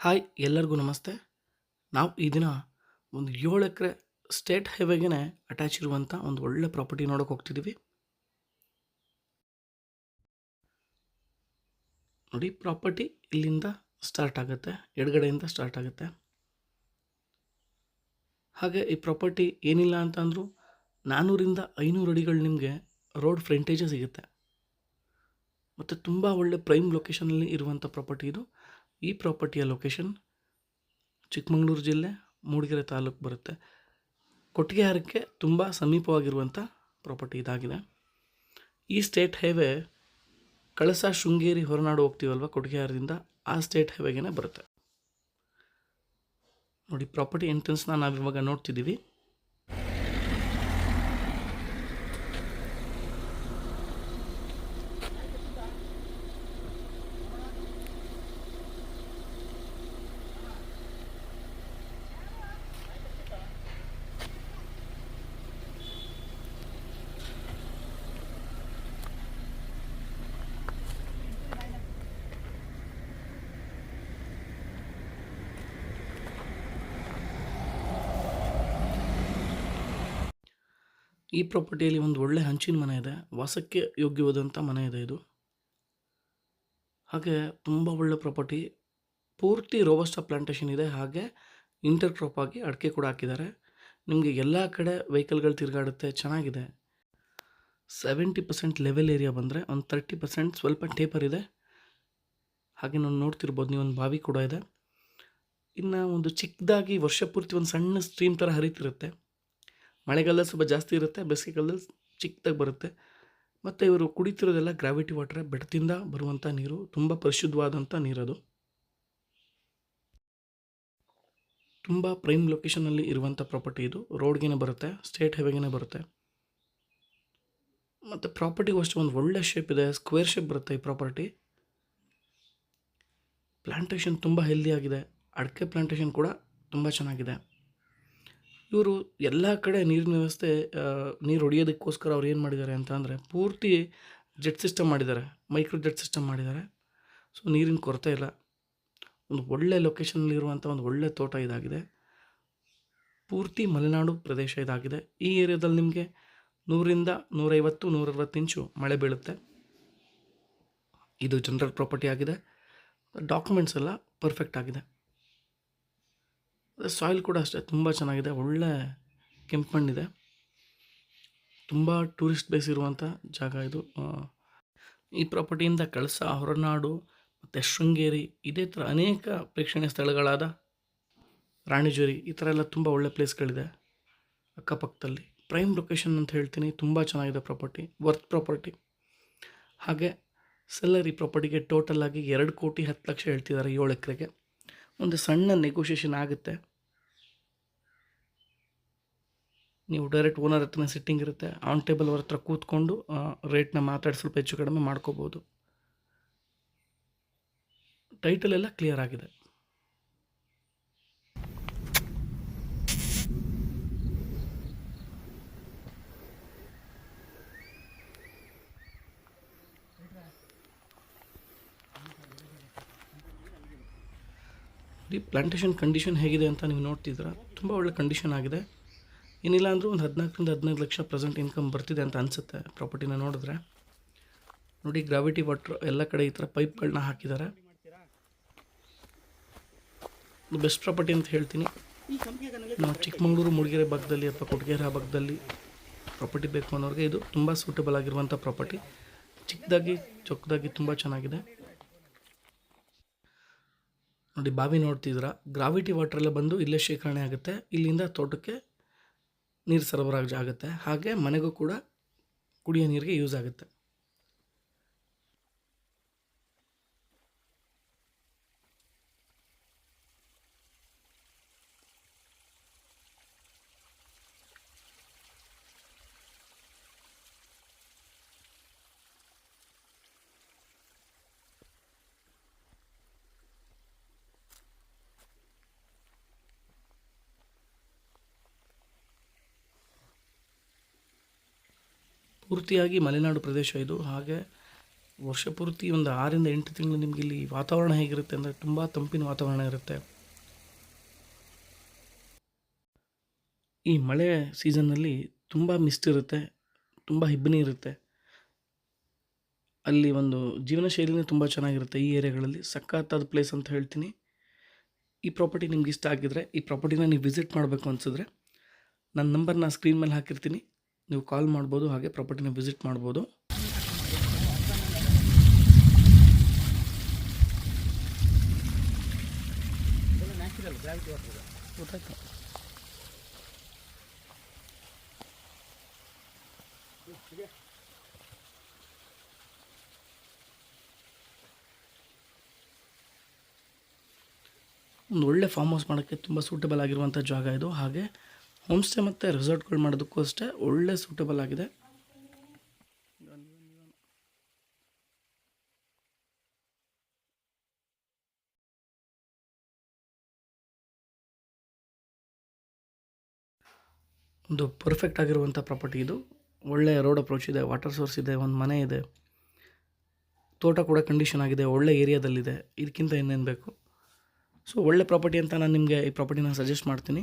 Hi, ಎಲ್ಲರಿಗೂ ನಮಸ್ತೆ. ನಾವು ಈ ದಿನ ಒಂದು ಏಳು ಎಕರೆ ಸ್ಟೇಟ್ ಹೈವೇಗೆ ಅಟ್ಯಾಚ್ ಇರುವಂಥ ಒಂದು ಒಳ್ಳೆ ಪ್ರಾಪರ್ಟಿ ನೋಡೋಕೆ ಹೋಗ್ತಿದ್ದೀವಿ ನೋಡಿ ಪ್ರಾಪರ್ಟಿ ಇಲ್ಲಿಂದ ಸ್ಟಾರ್ಟ್ ಆಗುತ್ತೆ, ಎಡಗಡೆಯಿಂದ ಸ್ಟಾರ್ಟ್ ಆಗುತ್ತೆ. ಹಾಗೆ ಈ ಪ್ರಾಪರ್ಟಿ ಏನಿಲ್ಲ ಅಂತಂದರೂ ನಾನ್ನೂರಿಂದ ಐನೂರು ಅಡಿಗಳು ನಿಮಗೆ ರೋಡ್ ಫ್ರಂಟೇಜೇ ಸಿಗುತ್ತೆ. ಮತ್ತು ತುಂಬ ಒಳ್ಳೆ ಪ್ರೈಮ್ ಲೊಕೇಶನಲ್ಲಿ ಇರುವಂಥ ಪ್ರಾಪರ್ಟಿ ಇದು. ಈ ಪ್ರಾಪರ್ಟಿಯ ಲೊಕೇಶನ್ ಚಿಕ್ಕಮಗಳೂರು ಜಿಲ್ಲೆ, ಮೂಡಿಗೆರೆ ತಾಲೂಕು ಬರುತ್ತೆ. ಕೊಟ್ಟಿಗೆಹಾರಕ್ಕೆ ತುಂಬ ಸಮೀಪವಾಗಿರುವಂಥ ಪ್ರಾಪರ್ಟಿ ಇದಾಗಿದೆ. ಈ ಸ್ಟೇಟ್ ಹೈವೇ ಕಳಸ ಶೃಂಗೇರಿ ಹೊರನಾಡು ಹೋಗ್ತೀವಲ್ವ ಕೊಟ್ಟಿಗೆಹಾರದಿಂದ ಆ ಸ್ಟೇಟ್ ಹೈವೆಗೇನೆ ಬರುತ್ತೆ. ನೋಡಿ ಪ್ರಾಪರ್ಟಿ ಎಂಟ್ರೆನ್ಸ್ನ ನಾವಿವಾಗ ನೋಡ್ತಿದ್ದೀವಿ. ಈ ಪ್ರಾಪರ್ಟಿಯಲ್ಲಿ ಒಂದು ಒಳ್ಳೆ ಹಂಚಿನ ಮನೆ ಇದೆ. ವಾಸಕ್ಕೆ ಯೋಗ್ಯವಾದಂಥ ಮನೆ ಇದೆ ಇದು. ಹಾಗೆ ತುಂಬ ಒಳ್ಳೆ ಪ್ರಾಪರ್ಟಿ ಪೂರ್ತಿ ರೋಬಸ್ಟ ಪ್ಲಾಂಟೇಶನ್ ಇದೆ. ಹಾಗೆ ಇಂಟರ್ ಕ್ರಾಪ್ ಆಗಿ ಅಡಿಕೆ ಕೂಡ ಹಾಕಿದ್ದಾರೆ. ನಿಮಗೆ ಎಲ್ಲ ಕಡೆ ವೆಹಿಕಲ್ಗಳು ತಿರುಗಾಡುತ್ತೆ. ಚೆನ್ನಾಗಿದೆ. ಸೆವೆಂಟಿ ಪರ್ಸೆಂಟ್ ಲೆವೆಲ್ ಏರಿಯಾ ಬಂದರೆ ಒಂದು ತರ್ಟಿ ಪರ್ಸೆಂಟ್ ಸ್ವಲ್ಪ ಟೇಪರ್ ಇದೆ. ಹಾಗೆ ನಾವು ನೋಡ್ತಿರ್ಬೋದು ಒಂದು ಬಾವಿ ಕೂಡ ಇದೆ. ಇನ್ನು ಒಂದು ಚಿಕ್ಕದಾಗಿ ವರ್ಷ ಪೂರ್ತಿ ಒಂದು ಸಣ್ಣ ಸ್ಟ್ರೀಮ್ ಥರ ಹರಿತಿರುತ್ತೆ. ಮಳೆಗಾಲದಲ್ಲಿ ಸ್ವಲ್ಪ ಜಾಸ್ತಿ ಇರುತ್ತೆ, ಬೇಸಿಗೆಗಾಲದಲ್ಲಿ ಚಿಕ್ಕದಾಗಿ ಬರುತ್ತೆ. ಮತ್ತು ಇವರು ಕುಡಿತಿರೋದೆಲ್ಲ ಗ್ರಾವಿಟಿ ವಾಟರ್ ಬೆಟ್ಟದಿಂದ ಬರುವಂಥ ನೀರು, ತುಂಬ ಪರಿಶುದ್ಧವಾದಂಥ ನೀರದು. ತುಂಬ ಪ್ರೈಮ್ ಲೊಕೇಶನಲ್ಲಿ ಇರುವಂಥ ಪ್ರಾಪರ್ಟಿ ಇದು. ರೋಡ್ಗೇನೆ ಬರುತ್ತೆ ಸ್ಟೇಟ್ ಹೈವೇಗೇನೆ ಬರುತ್ತೆ. ಮತ್ತು ಪ್ರಾಪರ್ಟಿಗೂ ಅಷ್ಟೇ ಒಂದು ಒಳ್ಳೆ ಶೇಪ್ ಇದೆ ಸ್ಕ್ವೇರ್ ಶೇಪ್ ಬರುತ್ತೆ ಈ ಪ್ರಾಪರ್ಟಿ ಪ್ಲಾಂಟೇಷನ್ ತುಂಬ ಹೆಲ್ದಿಯಾಗಿದೆ ಅಡಿಕೆ ಪ್ಲಾಂಟೇಷನ್ ಕೂಡ ತುಂಬ ಚೆನ್ನಾಗಿದೆ. ಇವರು ಎಲ್ಲ ಕಡೆ ನೀರಿನ ವ್ಯವಸ್ಥೆ ನೀರು ಹೊಡೆಯೋದಕ್ಕೋಸ್ಕರ ಅವ್ರು ಏನು ಮಾಡಿದ್ದಾರೆ ಅಂತ ಅಂದರೆ ಪೂರ್ತಿ ಜೆಟ್ ಸಿಸ್ಟಮ್ ಮಾಡಿದ್ದಾರೆ, ಮೈಕ್ರೋ ಜೆಟ್ ಸಿಸ್ಟಮ್ ಮಾಡಿದ್ದಾರೆ. ಸೊ ನೀರಿನ ಕೊರತೆ ಇಲ್ಲ. ಒಂದು ಒಳ್ಳೆ ಲೊಕೇಶನ್ನಲ್ಲಿರುವಂಥ ಒಂದು ಒಳ್ಳೆ ತೋಟ ಇದಾಗಿದೆ. ಪೂರ್ತಿ ಮಲೆನಾಡು ಪ್ರದೇಶ ಇದಾಗಿದೆ. ಈ ಏರಿಯಾದಲ್ಲಿ ನಿಮಗೆ ನೂರಿಂದ ನೂರೈವತ್ತು, ನೂರರವತ್ತು ಇಂಚು ಮಳೆ ಬೀಳುತ್ತೆ. ಇದು ಜನರಲ್ ಪ್ರಾಪರ್ಟಿ ಆಗಿದೆ. ಡಾಕ್ಯುಮೆಂಟ್ಸ್ ಎಲ್ಲ ಪರ್ಫೆಕ್ಟ್ ಆಗಿದೆ. ಸಾಯಿಲ್ ಕೂಡ ಅಷ್ಟೇ, ತುಂಬ ಚೆನ್ನಾಗಿದೆ, ಒಳ್ಳೆ ಕೆಂಪು ಮಣ್ಣಿದೆ. ತುಂಬ ಟೂರಿಸ್ಟ್ ಬೇಸ್ ಇರುವಂಥ ಜಾಗ ಇದು. ಈ ಪ್ರಾಪರ್ಟಿಯಿಂದ ಕಳಸ, ಹೊರನಾಡು ಮತ್ತು ಶೃಂಗೇರಿ, ಇದೇ ಥರ ಅನೇಕ ಪ್ರೇಕ್ಷಣೀಯ ಸ್ಥಳಗಳಾದ ರಾಣಿಜೇರಿ, ಈ ಥರ ಎಲ್ಲ ತುಂಬ ಒಳ್ಳೆ ಪ್ಲೇಸ್ಗಳಿದೆ ಅಕ್ಕಪಕ್ಕದಲ್ಲಿ. ಪ್ರೈಮ್ ಲೊಕೇಶನ್ ಅಂತ ಹೇಳ್ತೀನಿ, ತುಂಬ ಚೆನ್ನಾಗಿದೆ ಪ್ರಾಪರ್ಟಿ, ವರ್ತ್ ಪ್ರಾಪರ್ಟಿ. ಹಾಗೆ ಸೆಲ್ಲರ್ ಈ ಪ್ರಾಪರ್ಟಿಗೆ ಟೋಟಲ್ ಆಗಿ ಎರಡು ಕೋಟಿ ಹತ್ತು ಲಕ್ಷ ಹೇಳ್ತಿದ್ದಾರೆ ಏಳು ಎಕರೆಗೆ. ಒಂದು ಸಣ್ಣ ನೆಗೋಷಿಯೇಷನ್ ಆಗುತ್ತೆ. ನೀವು ಡೈರೆಕ್ಟ್ ಓನರ್ ಹತ್ರ ಸಿಟ್ಟಿಂಗ್ ಇರುತ್ತೆ ಆನ್ ಟೇಬಲ್ ಅವ್ರ ಹತ್ರ ಕೂತ್ಕೊಂಡು ರೇಟ್ನ ಮಾತಾಡಿ ಸ್ವಲ್ಪ ಹೆಚ್ಚು ಕಡಿಮೆ ಮಾಡ್ಕೋಬೋದು. ಟೈಟಲ್ ಎಲ್ಲ ಕ್ಲಿಯರ್ ಆಗಿದೆ. ಈ ಪ್ಲಾಂಟೇಶನ್ ಕಂಡೀಷನ್ ಹೇಗಿದೆ ಅಂತ ನೀವು ನೋಡ್ತಿದ್ದೀರಾ? ತುಂಬ ಒಳ್ಳೆ ಕಂಡೀಷನ್ ಆಗಿದೆ. ಏನಿಲ್ಲ ಅಂದರೂ ಒಂದು ಹದಿನಾಲ್ಕರಿಂದ ಹದಿನೈದು ಲಕ್ಷ ಪ್ರೆಸೆಂಟ್ ಇನ್ಕಮ್ ಬರ್ತಿದೆ ಅಂತ ಅನಿಸುತ್ತೆ ಪ್ರಾಪರ್ಟಿನ ನೋಡಿದ್ರೆ. ನೋಡಿ, ಗ್ರಾವಿಟಿ ವಾಟ್ರ್ ಎಲ್ಲ ಕಡೆ ಈ ಥರ ಪೈಪ್ಗಳನ್ನ ಹಾಕಿದ್ದಾರೆ. ಬೆಸ್ಟ್ ಪ್ರಾಪರ್ಟಿ ಅಂತ ಹೇಳ್ತೀನಿ. ನಾವು ಚಿಕ್ಕಮಗಳೂರು ಮೂಡಿಗೆರೆ ಭಾಗದಲ್ಲಿ ಅಥವಾ ಕೊಟ್ಟಿಗೆರೆ ಭಾಗದಲ್ಲಿ ಪ್ರಾಪರ್ಟಿ ಬೇಕು ಅನ್ನೋರಿಗೆ ಇದು ತುಂಬ ಸೂಟಬಲ್ ಆಗಿರುವಂಥ ಪ್ರಾಪರ್ಟಿ. ಚಿಕ್ಕದಾಗಿ, ಚೊಕ್ಕದಾಗಿ ತುಂಬ ಚೆನ್ನಾಗಿದೆ. ನೋಡಿ, ಬಾವಿ ನೋಡ್ತಿದ್ರ ಗ್ರಾವಿಟಿ ವಾಟ್ರೆಲ್ಲ ಬಂದು ಇಲ್ಲೇ ಶೇಖರಣೆ ಆಗುತ್ತೆ. ಇಲ್ಲಿಂದ ತೋಟಕ್ಕೆ ನೀರು ಸರಬರಾಜು ಆಗುತ್ತೆ. ಹಾಗೆ ಮನೆಗೂ ಕೂಡ ಕುಡಿಯೋ ನೀರಿಗೆ ಯೂಸ್ ಆಗುತ್ತೆ. ಪೂರ್ತಿಯಾಗಿ ಮಲೆನಾಡು ಪ್ರದೇಶ ಇದು. ಹಾಗೆ ವರ್ಷ ಪೂರ್ತಿ ಒಂದು ಆರಿಂದ ಎಂಟು ತಿಂಗಳು ನಿಮಗೆ ಇಲ್ಲಿ ವಾತಾವರಣ ಹೇಗಿರುತ್ತೆ ಅಂದರೆ ತುಂಬ ತಂಪಿನ ವಾತಾವರಣ ಇರುತ್ತೆ. ಈ ಮಳೆ ಸೀಸನ್ನಲ್ಲಿ ತುಂಬ ಮಿಸ್ಟ್ ಇರುತ್ತೆ, ತುಂಬ ಹಿಬ್ಬನಿ ಇರುತ್ತೆ. ಅಲ್ಲಿ ಒಂದು ಜೀವನ ಶೈಲಿನೇ ತುಂಬ ಚೆನ್ನಾಗಿರುತ್ತೆ ಈ ಏರಿಯಾಗಳಲ್ಲಿ. ಸಖತ್ತಾದ ಪ್ಲೇಸ್ ಅಂತ ಹೇಳ್ತೀನಿ. ಈ ಪ್ರಾಪರ್ಟಿ ನಿಮ್ಗೆ ಇಷ್ಟ ಆಗಿದ್ರೆ, ಈ ಪ್ರಾಪರ್ಟಿನ ನೀವು ವಿಸಿಟ್ ಮಾಡಬೇಕು ಅನಿಸಿದ್ರೆ, ನನ್ನ ನಂಬರ್ನ ಸ್ಕ್ರೀನ್ ಮೇಲೆ ಹಾಕಿರ್ತೀನಿ. ನೀವು ಕಾಲ್ ಮಾಡ್ಬೋದು, ಹಾಗೆ ಪ್ರಾಪರ್ಟಿನ ವಿಸಿಟ್ ಮಾಡ್ಬೋದು. ಒಂದು ಒಳ್ಳೆ ಫಾರ್ಮ್ ಹೌಸ್ ಮಾಡೋಕ್ಕೆ ತುಂಬ ಸೂಟಬಲ್ ಆಗಿರುವಂಥ ಜಾಗ ಇದು. ಹಾಗೆ ಹೋಮ್ ಸ್ಟೇ ಮತ್ತು ರೆಸಾರ್ಟ್ಗಳು ಮಾಡೋದಕ್ಕೂ ಅಷ್ಟೇ ಒಳ್ಳೆ ಸೂಟಬಲ್ ಆಗಿದೆ. ಒಂದು ಪರ್ಫೆಕ್ಟ್ ಆಗಿರುವಂಥ ಪ್ರಾಪರ್ಟಿ ಇದು. ಒಳ್ಳೆ ರೋಡ್ ಅಪ್ರೋಚ್ ಇದೆ ವಾಟರ್ ಸೋರ್ಸ್ ಇದೆ, ಒಂದು ಮನೆ ಇದೆ. ತೋಟ ಕೂಡ ಕಂಡೀಷನ್ ಆಗಿದೆ, ಒಳ್ಳೆ ಏರಿಯಾದಲ್ಲಿದೆ ಇದಕ್ಕಿಂತ ಇನ್ನೇನು ಬೇಕು? ಸೊ ಒಳ್ಳೆ ಪ್ರಾಪರ್ಟಿ ಅಂತ ನಾನು ನಿಮಗೆ ಈ ಪ್ರಾಪರ್ಟಿನ ಸಜೆಸ್ಟ್ ಮಾಡ್ತೀನಿ.